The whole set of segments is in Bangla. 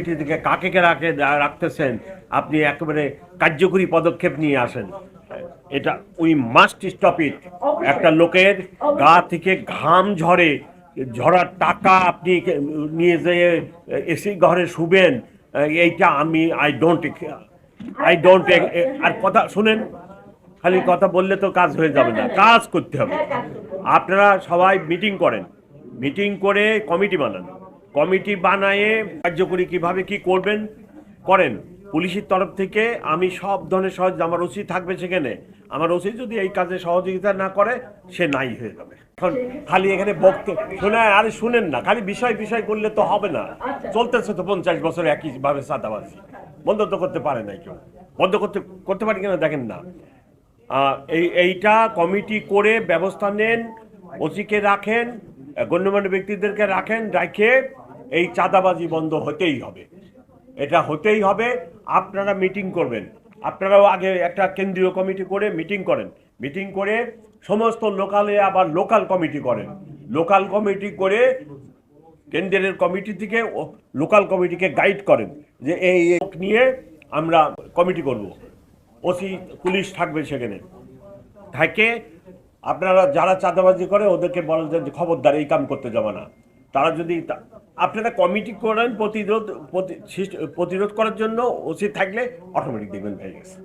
কমিটি থেকে কাকে কে রাখে রাখতেছেন, আপনি একেবারে কার্যকরী পদক্ষেপ নিয়ে আসেন। এটা উই মাস্ট স্টপ ইট। একটা লোকের গা থেকে ঘাম ঝরে, ঝরার টাকা আপনি নিয়ে যেয়ে এসি ঘরে শুবেন, এইটা আমি আই ডোন্ট আই ডোন্ট আর কথা, শুনেন, খালি কথা বললে তো কাজ হয়ে যাবে না, কাজ করতে হবে। আপনারা সবাই মিটিং করেন, মিটিং করে কমিটি বানান। কমিটি বানায়ে কার্যকরী কীভাবে কি করবেন, করেন। পুলিশের তরফ থেকে আমি সব ধরনের সহজ, আমার ওসি থাকবে সেখানে। আমার ওসি যদি এই কাজে সহযোগিতা না করে, সে নাই হয়ে যাবে। এখন খালি এখানে বক্তব্য শোনা, আরে শুনেন না, খালি বিষয় বিষয় করলে তো হবে না। চলতেছে তো পঞ্চাশ বছর একইভাবে সাদাবাজি বন্ধ তো করতে পারে নাই কেউ। বন্ধ করতে করতে পারি কিনা দেখেন না। এই, এইটা কমিটি করে ব্যবস্থা নেন, ওসিকে রাখেন, গণ্যমান্য ব্যক্তিদেরকে রাখেন রাখে এই চাঁদাবাজি বন্ধ হতেই হবে। এটা হতেই হবে, আপনারা মিটিং করবেন। আপনারাও আগে একটা কেন্দ্রীয় কমিটি করে মিটিং করেন। মিটিং করে সমস্ত লোকালে আবার লোকাল কমিটি করেন। লোকাল কমিটি করে কেন্দ্রের কমিটি থেকে লোকাল কমিটিকে গাইড করেন যে এই নিয়ে আমরা কমিটি করব। ওসি, পুলিশ থাকবে সেখানে। থাকে, আপনারা যারা চাঁদাবাজি করে ওদেরকে বলেন যে খবরদার, এই কাম করতে যাবে না। তারা যদি আপনারা কমিটি করেন প্রতিরোধ প্রতিরোধ করার জন্য ওসি থাকলে অটোমেটিক দেখবেন হয়ে গেছে।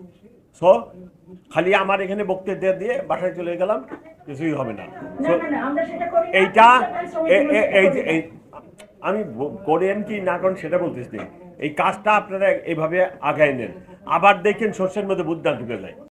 সো খালি আমার এখানে বক্তৃতা দিয়ে বাসায় চলে গেলাম কিছুই হবে না। এইটা এই আমি করেন কি না করেন সেটা বলতেছি। এই কাজটা আপনারা এইভাবে আগায় নেন। আবার দেখেন শস্যের মধ্যে বুদ্ধা ঢুকে যায়।